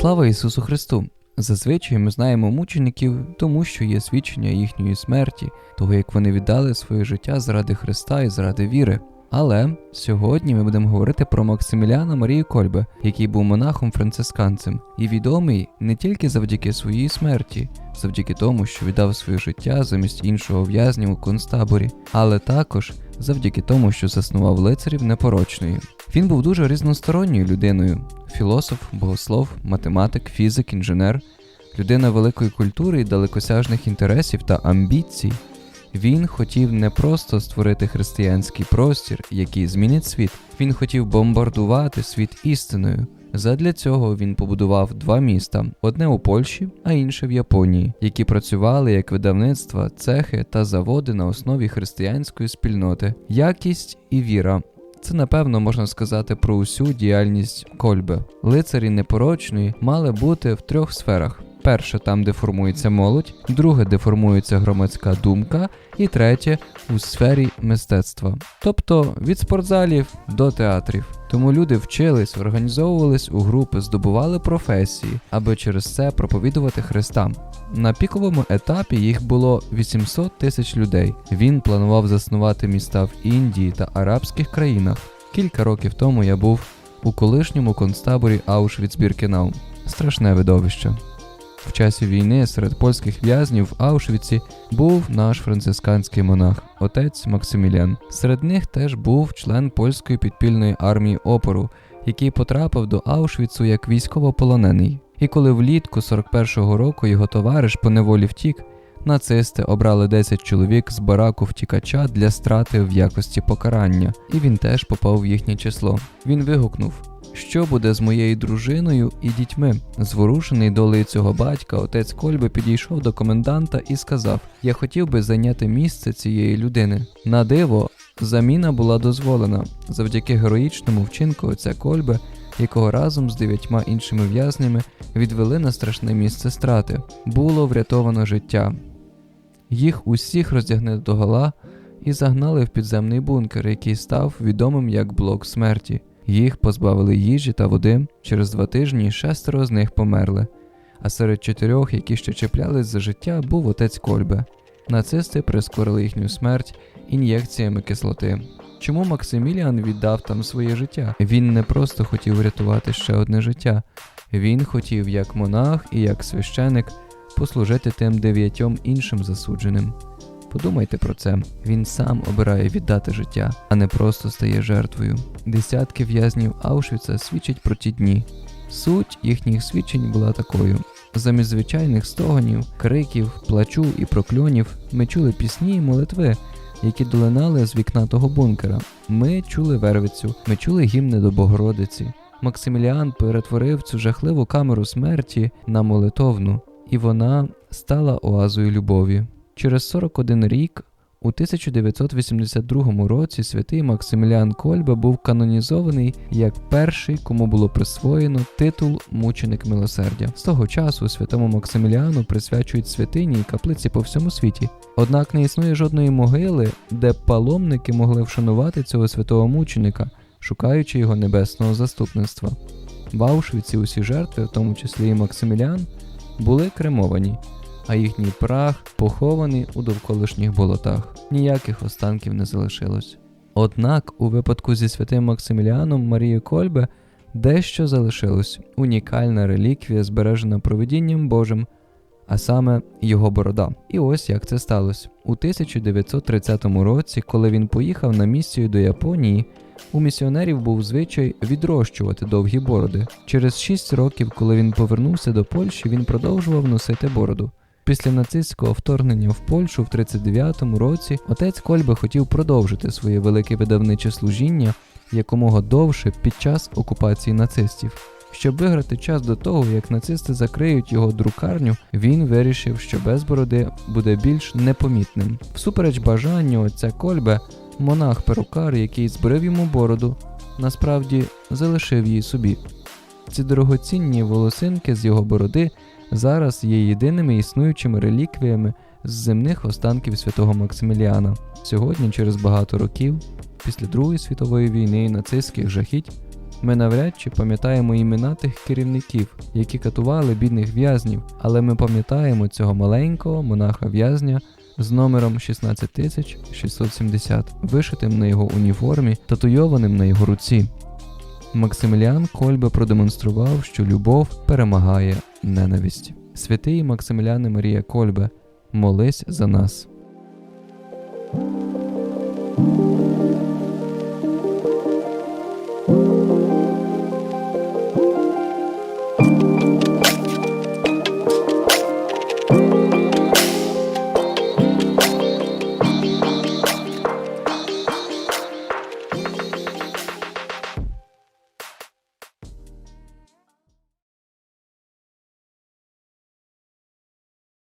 Слава Ісусу Христу! Зазвичай ми знаємо мучеників, тому що є свідчення їхньої смерті, того як вони віддали своє життя заради Христа і заради віри. Але сьогодні ми будемо говорити про Максиміляна Марію Кольбе, який був монахом францисканцем, і відомий не тільки завдяки своїй смерті, завдяки тому, що віддав своє життя замість іншого в'язня у концтаборі, але також завдяки тому, що заснував лицарів непорочної. Він був дуже різносторонньою людиною: філософ, богослов, математик, фізик, інженер, людина великої культури і далекосяжних інтересів та амбіцій. Він хотів не просто створити християнський простір, який змінить світ. Він хотів бомбардувати світ істиною. Задля цього він побудував два міста: одне у Польщі, а інше в Японії, які працювали як видавництва, цехи та заводи на основі християнської спільноти, якість і віра. Це напевно можна сказати про усю діяльність кольби. Лицарі непорочної мали бути в трьох сферах: перше, там, де формується молодь, друге, де формується громадська думка, і третє у сфері мистецтва, тобто від спортзалів до театрів. Тому люди вчились, організовувались у групи, здобували професії, аби через це проповідувати Христа. На піковому етапі їх було 800 тисяч людей. Він планував заснувати міста в Індії та арабських країнах. Кілька років тому я був у колишньому концтаборі Аушвіц-Біркенау. Страшне видовище. В часі війни серед польських в'язнів в Аушвіці був наш францисканський монах, отець Максимілян. Серед них теж був член польської підпільної армії опору, який потрапив до Аушвіцу як військовополонений. І коли влітку 41-го року його товариш по неволі втік, нацисти обрали 10 чоловік з бараку втікача для страти в якості покарання, і він теж попав в їхнє число. Він вигукнув. Що буде з моєю дружиною і дітьми? Зворушений долею цього батька, отець Кольби підійшов до коменданта і сказав: Я хотів би зайняти місце цієї людини. На диво, заміна була дозволена завдяки героїчному вчинку отця Кольби, якого разом з дев'ятьма іншими в'язнями відвели на страшне місце страти. Було врятовано життя. Їх усіх роздягнили до гола і загнали в підземний бункер, який став відомим як блок смерті. Їх позбавили їжі та води. Через два тижні шестеро з них померли. А серед чотирьох, які ще чіплялись за життя, був отець Кольбе. Нацисти прискорили їхню смерть ін'єкціями кислоти. Чому Максиміліан віддав там своє життя? Він не просто хотів врятувати ще одне життя, він хотів, як монах і як священик, послужити тим дев'ятьом іншим засудженим. Подумайте про це. Він сам обирає віддати життя, а не просто стає жертвою. Десятки в'язнів Аушвіца свідчать про ті дні. Суть їхніх свідчень була такою: замість звичайних стогонів, криків, плачу і прокльонів ми чули пісні і молитви, які долинали з вікна того бункера. Ми чули вервицю, ми чули гімни до Богородиці. Максиміліан перетворив цю жахливу камеру смерті на молитовну, і вона стала оазою любові. Через 41 рік, у 1982 році, святий Максиміліан Кольба був канонізований як перший, кому було присвоєно титул мученик милосердя. З того часу святому Максиміліану присвячують святині і каплиці по всьому світі. Однак не існує жодної могили, де паломники могли вшанувати цього святого мученика, шукаючи його небесного заступництва. В Аушвіці усі жертви, в тому числі і Максиміліан, були кремовані а їхній прах похований у довколишніх болотах. Ніяких останків не залишилось. Однак, у випадку зі святим Максиміліаном Марії Кольбе дещо залишилось унікальна реліквія, збережена провидінням Божим, а саме його борода. І ось як це сталося. У 1930 році, коли він поїхав на місію до Японії, у місіонерів був звичай відрощувати довгі бороди. Через 6 років, коли він повернувся до Польщі, він продовжував носити бороду. Після нацистського вторгнення в Польщу в 39-му році отець Кольби хотів продовжити своє велике видавниче служіння якомога довше під час окупації нацистів. Щоб виграти час до того, як нацисти закриють його друкарню, він вирішив, що без бороди буде більш непомітним. Всупереч бажанню отця Кольбе, монах-перукар, який збрив йому бороду, насправді залишив її собі. Ці дорогоцінні волосинки з його бороди зараз є єдиними існуючими реліквіями з земних останків святого Максиміліана. Сьогодні, через багато років, після Другої світової війни і нацистських жахіть, Ми навряд чи пам'ятаємо імена тих керівників, які катували бідних в'язнів, але ми пам'ятаємо цього маленького монаха-в'язня з номером 16670, вишитим на його уніформі, татуйованим на його руці. Максиміліан Кольбе продемонстрував, що любов перемагає ненависть. Святий Максиміляне Марія Кольбе, молись за нас.